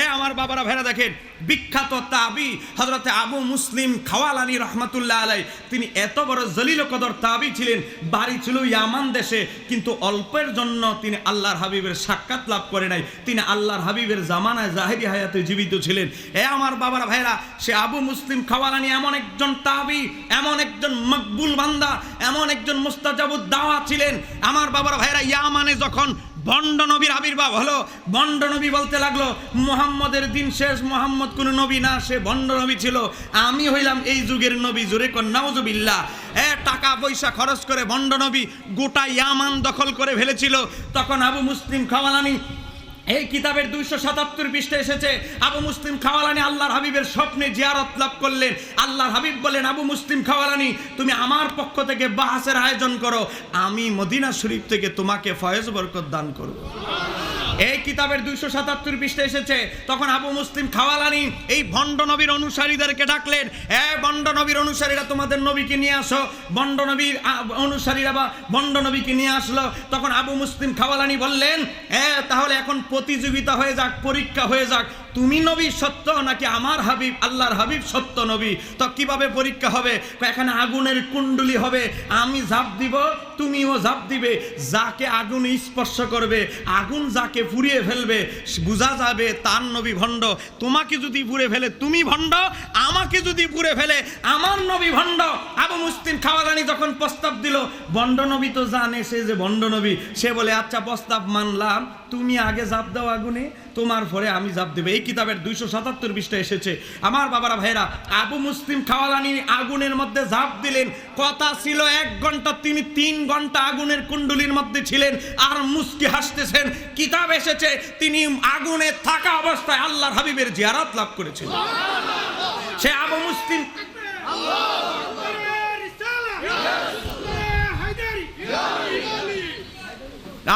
এ আমার বাবারা ভেড়া দেখেন, বিখ্যাত তাবি হজরতে আবু মুসলিম খাওয়ালানি রহমাতুল্লাহ আলাই তিনি এত বড় জলিল কদর তাবি ছিলেন, বাড়ি ছিল ইয়ামান দেশে, কিন্তু অল্পের জন্য তিনি আল্লাহর হাবিবের সাক্ষাৎ লাভ করে নাই, তিনি আল্লাহর হাবিবের জামানায় জাহেরি হায়াতে জীবিত ছিলেন। এ আমার বাবারা ভাইরা সে আবু মুসলিম খাওয়াল খাওয়ালানি এমন একজন তাবি, এমন একজন মকবুল বান্দা, এমন একজন মুস্তাজাবুদ দাওয়া ছিলেন। আমার বাবার ভাইরা ইয়ামানে যখন বন্ড নবীর আবির্ভাব হলো। বন্ড নবী বলতে লাগল, মোহাম্মদের দিন শেষ, মোহাম্মদ কোন নবী না, সে বন্ড নবী ছিল। আমি হইলাম এই যুগের নবী, জোরে কন্যাউজুবিল্লা এ টাকা পয়সা খরচ করে বন্ড নবী গোটা ইয়ামান দখল করে ফেলেছিল। তখন আবু মুসলিম খাওয়ালানি এই কিতাবের দুইশো সাতাত্তর পৃষ্ঠে এসেছে, আবু মুসলিম খাওয়ালানি আল্লাহর হাবিবের স্বপ্নে জিয়ারত লাভ করলেন। আল্লাহর হাবিব বলেন আবু মুসলিম খাওয়ালানি, তুমি আমার পক্ষ থেকে বাহাসের আয়োজন করো, আমি মদিনা শরীফ থেকে তোমাকে ফয়েজ বরকত দান করব। এই কিতাবের দুইশো সাতাত্তর পৃষ্ঠে এসেছে। তখন আবু মুসলিম খাওয়ালানি, এই ভণ্ড নবীর অনুসারীদেরকে ডাকলেন, এ ভণ্ড নবীর অনুসারীরা তোমাদের নবীকে নিয়ে আসো। ভণ্ড নবীর অনুসারীরা বা ভণ্ড নবীকে নিয়ে আসলো। তখন আবু মুসলিম খাওয়ালানি বললেন, এ, তাহলে এখন প্রতিযোগিতা হয়ে যাক, পরীক্ষা হয়ে যাক। তুমি নবী সত্য নাকি আমার হাবিব, আল্লাহর হাবিব সত্য নবী? তো কীভাবে পরীক্ষা হবে? এখানে আগুনের কুণ্ডলি হবে, আমি ঝাঁপ দিব তুমিও ঝাঁপ দিবে, যাকে আগুন স্পর্শ করবে, আগুন যাকে পুড়িয়ে ফেলবে, বোঝা যাবে তার নবী ভণ্ড। তোমাকে যদি পুড়ে ফেলে, তুমি ভণ্ড, আমাকে যদি পুড়ে ফেলে, আমার নবী ভণ্ড। আবু মুসলিম খাওয়াদানি যখন প্রস্তাব দিল, ভণ্ড নবী তো জানে সে যে ভণ্ড নবী, সে বলে আচ্ছা প্রস্তাব মানলাম। তুমি আগে জাপ দাও আগুনে তোমার পরে আমি জাপ দেবে। এই কিতাবের দুইশো সাতাত্তর পৃষ্ঠা এসেছে। আমার বাবারা ভাইরা আবু মুসলিম খাওয়ালানি আগুনের মধ্যে জাপ দিলেন। কথা ছিল এক ঘণ্টা তিনি তিন ঘণ্টা আগুনের কুণ্ডলির মধ্যে ছিলেন আর মুস্কি হাসতেছেন। কিতাব এসেছে তিনি আগুনে থাকা অবস্থায় আল্লাহর হাবিবের জিয়ারাত লাভ করেছেন। সে আবু মুসলিম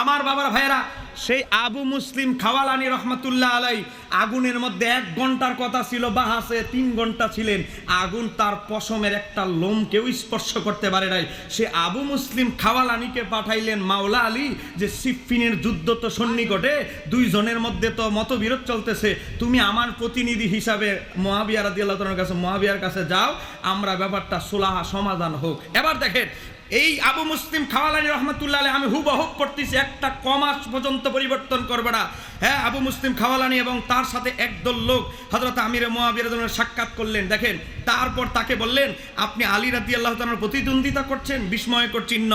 আমার বাবার ভাইয়েরা সেই আবু মুসলিম খাওয়ালানি রহমতুল্লাহ আলাই আগুনের মধ্যে এক ঘণ্টার কথা ছিল বাহাসে তিন ঘণ্টা ছিলেন। আগুন তার পশমের একটা লোম কেউ স্পর্শ করতে পারে নাই। সে আবু মুসলিম খাওয়ালানিকে পাঠাইলেন মাওলা আলী যে সিফিনের যুদ্ধ তো সন্নিকটে, দুইজনের মধ্যে তো মতবিরোধ চলতেছে। তুমি আমার প্রতিনিধি হিসাবে মহাবিয়া রাদি আল্লাহ কাছে মহাবিয়ার কাছে যাও, আমরা ব্যাপারটা সোলাহা সমাধান হোক। এবার দেখেন এই আবু মুসলিম খাওয়ালানি রহমতুল্লাহ আমি হুবহুব করতেছি একটা কমাস পর্যন্ত পরিবর্তন করবে না। হ্যাঁ আবু মুসলিম খাওয়ালানি এবং তার সাথে একদল লোক হজরত আমির মোয়াবির সাক্ষাৎ করলেন। দেখেন, তারপর তাকে বললেন, আপনি আলী রাদি আল্লাহ প্রতিদ্বন্দ্বিতা করছেন, বিস্ময়কর চিহ্ন।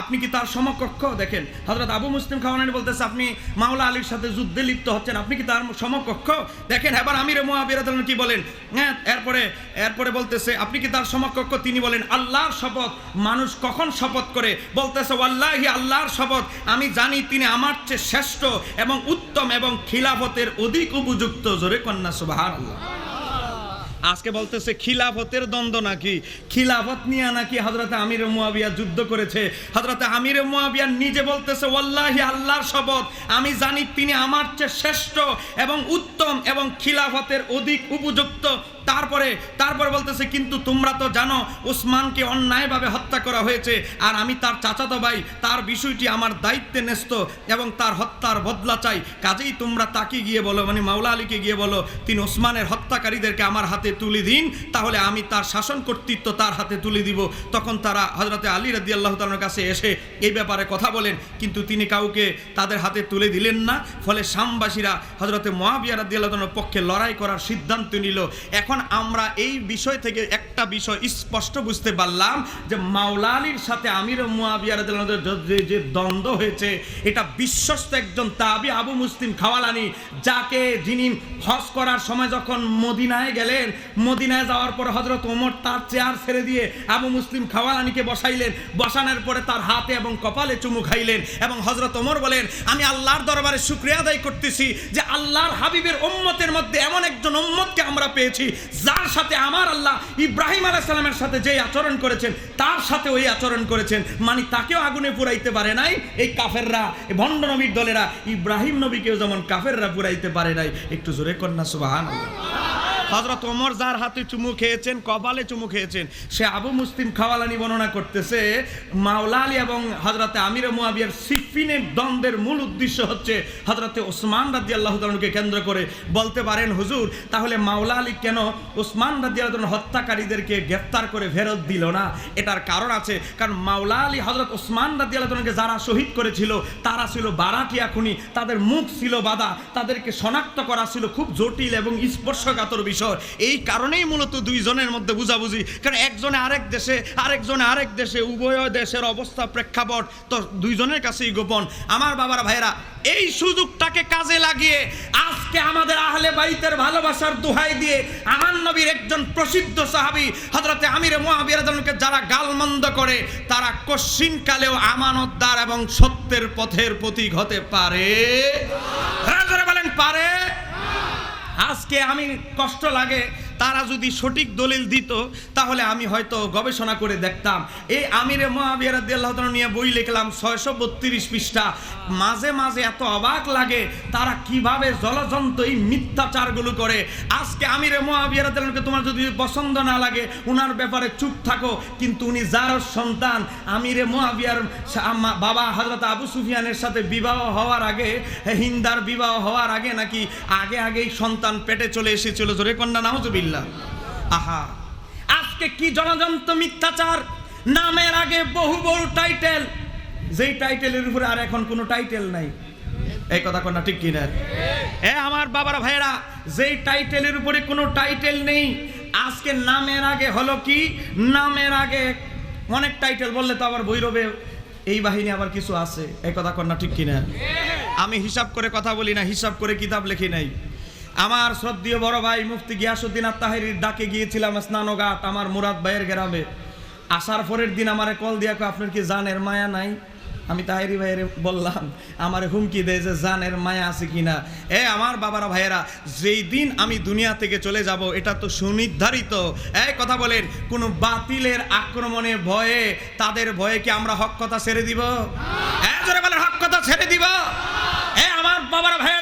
আপনি কি তার সমকক্ষ? দেখেন হজরত আবু মুসলিম খাওয়ালানি বলতেছে, আপনি মাওলা আলীর সাথে যুদ্ধে লিপ্ত হচ্ছেন, আপনি কি তার সমকক্ষ? দেখেন, এবার আমির মোয়াবির কি বলেন? হ্যাঁ এরপরে এরপরে বলতেছে, আপনি কি তার সমকক্ষ? তিনি বলেন, আল্লাহর শপথ, মানুষ কখন শপথ করে? বলতেছে, ওয়াল্লাহি আল্লাহর শপথ, আমি জানি তিনি আমার চেয়ে শ্রেষ্ঠ এবং উত্তম এবং খিলাফতের অধিক উপযুক্ত জোরে কন্যা সুবাহ আজকে বলতেছে, খিলাফতের দ্বন্দ্ব নাকি? খিলাফত নিয়ে নাকি হজরতে আমির মুয়াবিয়া যুদ্ধ করেছে? হজরতে আমির মুয়াবিয়া নিজে বলতেছে, ওয়াল্লাহি আল্লাহর শপথ, আমি জানি তিনি আমার চেয়ে শ্রেষ্ঠ এবং উত্তম এবং খিলাফতের অধিক উপযুক্ত। তারপরে তারপরে বলতেছে, কিন্তু তোমরা তো জানো, উসমানকে অন্যায়ভাবে হত্যা করা হয়েছে আর আমি তার চাচাতো ভাই, তার বিষয়টি আমার দায়িত্বে ন্যস্ত এবং তার হত্যার বদলা চাই। কাজেই তোমরা তাকে গিয়ে বলো মানে মাওলা আলীকে গিয়ে বলো, তিনি ওসমানের হত্যাকারীদেরকে আমার হাতে তুলে দিন, তাহলে আমি তার শাসন কর্তৃত্ব তার হাতে তুলে দিব। তখন তারা হজরতে আলী রাদি আল্লাহ তালার কাছে এসে এই ব্যাপারে কথা বলেন। কিন্তু তিনি কাউকে তাদের হাতে তুলে দিলেন না। ফলে শামবাসীরা হজরতে মহাবিয়া রাদি আল্লাহ পক্ষে লড়াই করার সিদ্ধান্ত নিল। এখন আমরা এই বিষয় থেকে একটা বিষয় স্পষ্ট বুঝতে পারলাম যে মাওলা আলীর সাথে আমির মুয়াবিয়া আল্লাহ যে যে দ্বন্দ্ব হয়েছে, এটা বিশ্বস্ত একজন তাবি আবু মুসলিম খাওয়ালানি, যাকে যিনি হজ করার সময় যখন মদিনায় গেলেন মদিনায় যাওয়ার পর হজরত ওমর তার চেয়ার ছেড়ে দিয়ে আবু মুসলিম খাওয়ালানিকে বসাইলেন। বসানোর পরে তার হাতে এবং কপালে চুমু খাইলেন এবং হজরত ওমর বলেন, আমি আল্লাহর দরবারে শুক্রিয়া আদায় করতেছি যে আল্লাহর হাবিবের উম্মতের মধ্যে এমন একজন উম্মতকে আমরা পেয়েছি, যার সাথে আমার আল্লাহ ইব্রাহিম আলাইহিস সালামের সাথে যেই আচরণ করেছেন, তার সাথে ওই আচরণ করেছেন। মানে তাকেও আগুনে পুরাইতে পারে নাই, এই কাফেররা ভণ্ড নবীর দলেরা, ইব্রাহিম নবীকেও যেমন কাফেররা পুরাইতে পারে নাই। একটু জোরে কন্যা সুবাহান হজরত ওমর যার হাতে চুমু খেয়েছেন, কপালে চুমু খেয়েছেন, সে আবু মুসলিম খাওয়ালানি বর্ণনা করতেছে, মাওলা আলী এবং হজরতে আমির মুয়াবিয়ার সিফিনের দ্বন্দ্বের মূল উদ্দেশ্য হচ্ছে হজরতে ওসমান রাজি আল্লাহ কেন্দ্র করে বলতে পারেন, হুজুর, তাহলে মাওলা আলী কেন ওসমান রাজি আল্লাহ হত্যাকারীদেরকে গ্রেফতার করে ফেরত দিল না? এটার কারণ আছে, কারণ মাওলা আলী হজরত ওসমান রাজি আল্লাহকে যারা শহীদ করেছিল, তারা ছিল বারাটিয়া খুনি, তাদের মুখ ছিল বাধা, তাদেরকে শনাক্ত করা ছিল খুব জটিল এবং স্পর্শকাতর বিষয়। এই কারণেই মূলত দুইজনের মধ্যে বুঝাবুঝি। কারণ একজনে আরেক দেশে, আরেকজনে আরেক দেশে, উভয় দেশের অবস্থা প্রেক্ষাপট তো দুইজনের কাছেই গোপন। আমার বাবার ভাইরা এই সুযোগটাকে কাজে লাগিয়ে আজকে আমাদের আহলে বাইতের ভালোবাসার দোহাই দিয়ে আমার নবীর একজন প্রসিদ্ধ সাহাবী, হযরতে আমিরে মুয়াবিয়াকে যারা গালমন্দ করে, তারা কশ্চিন কালেও আমানতদার এবং সত্যের পথের প্রতীক হতে পারে। বলেন, পারে? আজকে আমি কষ্ট লাগে তারা যদি সঠিক দলিল দিত, তাহলে আমি হয়তো গবেষণা করে দেখতাম। এই আমিরে আল্লাহ নিয়ে বই লিখলাম ছয়শো বত্রিশ পৃষ্ঠা। মাঝে মাঝে এত অবাক লাগে তারা কীভাবে জলজন্ত এই মিথ্যাচারগুলো করে। আজকে আমিরে আল্লাহকে তোমার যদি পছন্দ না লাগে, উনার ব্যাপারে চুপ থাকো। কিন্তু উনি যার সন্তান, আমিরে মহাবিয়ার বাবা হজরত আবু সুফিয়ানের সাথে বিবাহ হওয়ার আগে, হিন্দার বিবাহ হওয়ার আগে নাকি আগে আগেই সন্তান পেটে চলে এসেছিল। জোরে কন্যা নাহজুবিল্লাহ আহা। আজকে কি জনযন্ত্র মিথ্যাচার? নামের আগে বহু বহু টাইটেল। যেই টাইটেলের উপরে আর এখন কোনো টাইটেল নাই। এই কথা কন্যা ঠিক কিনা এ আমার বাবার ভাইয়েরা, যেই টাইটেলের উপরে কোনো টাইটেল নেই, আজকে নামের আগে হলো কি? নামের আগে অনেক টাইটেল, বললে তো আবার ভৈরবে এই বাহিনী আবার কিছু আছে। এই কথা কন্যা ঠিক কিনা আমি হিসাব করে কথা বলি না, হিসাব করে কিতাব লিখি নাই। আমার শ্রদ্ধীয় বড় ভাই মুফতি গিয়াসুদ্দিন আত্মাহিরির ডাকে গিয়েছিলাম স্নানঘাট আমার মুরাদ ভাইয়ের গ্রামে। আসার পরের দিন আমারে কল দিয়া আপনার কি জানের মায়া নাই? আমি তাহেরি ভাইয়ের বললাম, আমার হুমকি দেয় যে জানের মায়া আছে কিনা। এ আমার বাবারা ভাইয়েরা, যেই দিন আমি দুনিয়া থেকে চলে যাব, এটা তো সুনির্ধারিত। এই কথা বলেন, কোনো বাতিলের আক্রমণে ভয়ে, তাদের ভয়ে কি আমরা হক কথা ছেড়ে দিব? হ্যাঁ হক কথা ছেড়ে দিব। এ আমার বাবারা ভাইয়েরা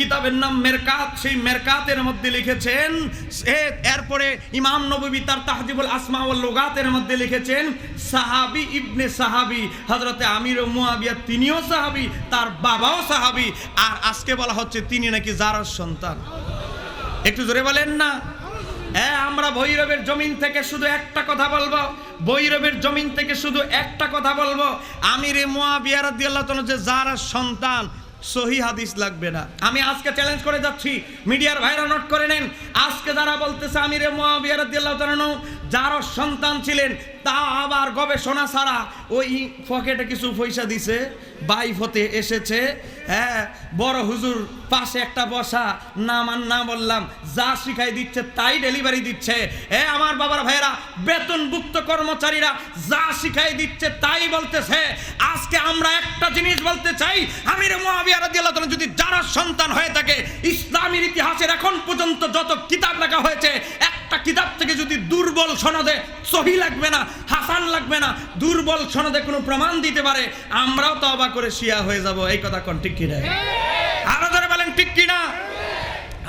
কিতাবের নাম মেরকাত, সেই মেরকাতের মধ্যে লিখেছেন এরপরে ইমাম নবী তার তাহজিবুল আসমা ওয়াল লুগাতের মধ্যে লিখেছেন, সাহাবি ইবনে সাহাবি হজরতে আমির ও মুয়াবিয়া তিনিও সাহাবি, তার বাবাও সাহাবি, আর আজকে বলা হচ্ছে তিনি নাকি জারার সন্তান। একটু জোরে বলেন না। হ্যাঁ আমরা ভৈরবের জমিন থেকে শুধু একটা কথা বলব, ভৈরবের জমিন থেকে শুধু একটা কথা বলব, আমির মুয়াবিয়া রাদিয়াল্লাহু তাআলা যে যারা সন্তান সহি হাদিস লাগবে না। আমি আজকে চ্যালেঞ্জ করে যাচ্ছি। মিডিয়ার ভাইরা নোট করে নেন। আজকে যারা বলতেছে আমিরে মুয়াবিয়া রাদিয়াল্লাহু তাআলা যার সন্তান ছিলেন, তা আবার গবেষণা ছাড়া ওই পকেটে কিছু পয়সা দিছে বাইফ হতে এসেছে হ্যাঁ বড় হুজুর পাশে একটা বসা নাম আর না বললাম, যা শিখাই দিচ্ছে তাই ডেলিভারি দিচ্ছে। এ আমার বাবার ভাইয়েরা, বেতনভুক্ত কর্মচারীরা যা শিখাই দিচ্ছে তাই বলতেছে। আজকে আমরা একটা জিনিস বলতে চাই, আমির মুয়াবিয়া রাদিয়াল্লাহু তাআলা যদি যারা সন্তান হয়ে থাকে, ইসলামের ইতিহাসের এখন পর্যন্ত যত কিতাব লেখা হয়েছে একটা কিতাব থেকে যদি দুর্বল সনদে সহি লাগবে না হাসান লাগবে না দুর্বল সনদে কোনো প্রমাণ দিতে পারে আমরাও তো অবাক করে শিয়া হয়ে যাব। এই কথা কোন ঠিক কিনা? আরও ধরে বলেন ঠিক কিনা?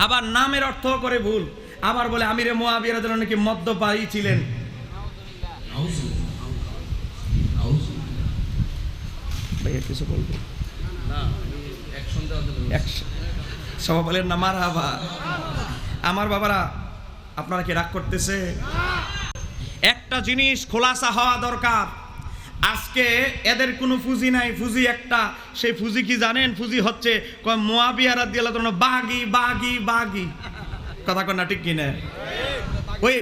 আবার নামের অর্থ করে ভুল। আবার বলে আমিরে মোয়াবিয়া নাকি মদ্যপায়ী ছিলেন। ভাইয়া কিছু বলব? সবাই বলেন না মার আমার বাবারা আপনারা কি রাগ করতেছে? একটা জিনিস খোলাসা হওয়া দরকার। আজকে এদের কোনো ফুজি নাই, ফুজি একটা। সেই ফুজি কি জানেন? ফুজি হচ্ছে মোয়াবিয়ারা দিয়ে বাগি বাগি বাগি। কথা কন্যা ঠিক কিনা?